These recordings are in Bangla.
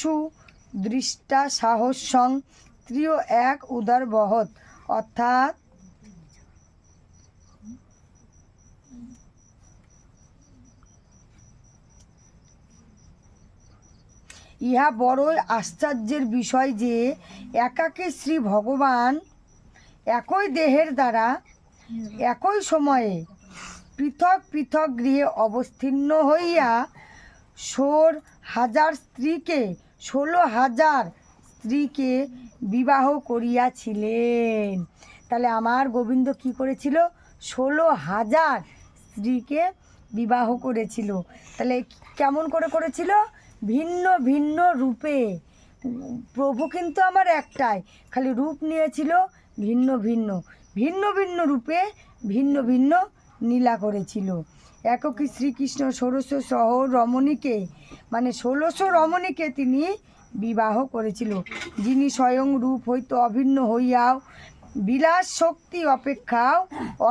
সুদৃষ্টা সং, ত্রিয় এক উদার বহৎ। অর্থাৎ ইহা বড়ই আশ্চর্যের বিষয় যে একাকে শ্রী ভগবান একই দেহের দ্বারা একই সময়ে পৃথক পৃথক গৃহে অবস্থিন্ন হইয়া ষোল হাজার স্ত্রীকে ষোলো হাজার স্ত্রীকে বিবাহ করিয়াছিলেন। তাহলে আমার গোবিন্দ কি করেছিল? ষোলো হাজার স্ত্রীকে বিবাহ করেছিল। তাহলে কেমন করে করেছিল? ভিন্ন ভিন্ন রূপে। প্রভু কিন্তু আমার একটাই। খালি রূপ নিয়েছিল ভিন্ন ভিন্ন। ভিন্ন ভিন্ন রূপে ভিন্ন ভিন্ন নীলা করেছিল। একই শ্রীকৃষ্ণ ষোড়শ সহ রমণীকে মানে ষোলোশো রমণীকে তিনি বিবাহ করেছিল। যিনি স্বয়ং রূপ হইতে অভিন্ন হইয়াও বিলাস শক্তি অপেক্ষাও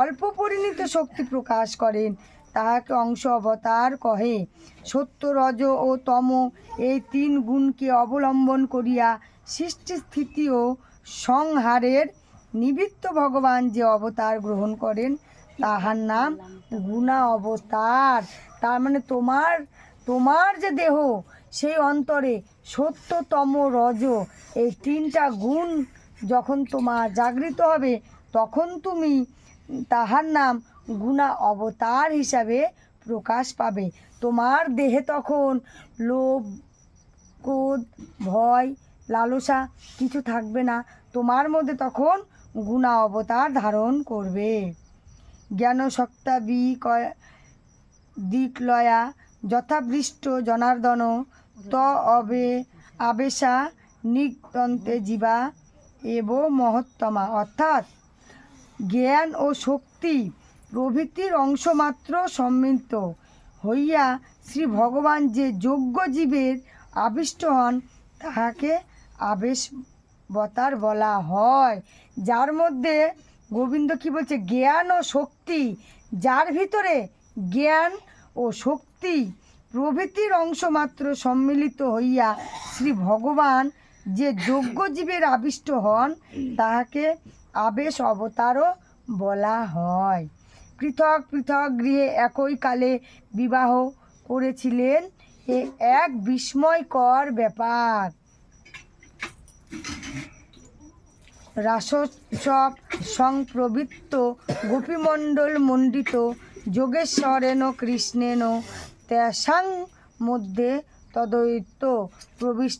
অল্প পরিণত শক্তি প্রকাশ করেন। তাহাকে অংশ অবতার কহে, সত্য, রজ ও তম এই তিন গুণকে অবলম্বন করিয়া সৃষ্টি স্থিতি ও সংহারের নিমিত্ত ভগবান যে অবতার গ্রহণ করেন তাহার নাম গুণা অবতার। তার মানে তোমার তোমার যে দেহ সেই অন্তরে সত্যতম রজ। এই তিনটা গুণ যখন তোমার জাগৃত হবে তখন তুমি তাহার নাম গুণা অবতার হিসাবে প্রকাশ পাবে। তোমার দেহে তখন লোভ ক্রোধ ভয় লালসা কিছু থাকবে না। তোমার মধ্যে তখন গুণা অবতার ধারণ করবে। জ্ঞান সক্তা বি কয়- যথাবৃষ্ট জনার্দন, ত অবে, আবেশা, নিগদন্তে জীবা, এব মহত্তমা। অর্থাৎ জ্ঞান ও শক্তি প্রভৃতির অংশমাত্র সম্মিলিত হইয়া শ্রী ভগবান যে যোগ্য জীবের আবিষ্ট হন, তাহাকে আবেশবতার বলা হয়। যার মধ্যে গোবিন্দ কি বলছে? জ্ঞান ও শক্তি। যার ভিতরে জ্ঞান ও শক্তি প্রভৃতির অংশমাত্র সম্মিলিত হইয়া শ্রী ভগবান যে যোগ্য জীবের আবিষ্ট হন, তাহাকে আবেশ অবতারও বলা হয়। পৃথক পৃথক গৃহে একই কালে বিবাহ করেছিলেন। এ এক বিস্ময়কর ব্যাপার। রাসোৎসব সংপ্রবৃত্ত গোপীমণ্ডল মণ্ডিত যোগেশ্বরেণ কৃষ্ণেন ত্যাসাং মধ্যে তদৈত প্রবিষ্ট।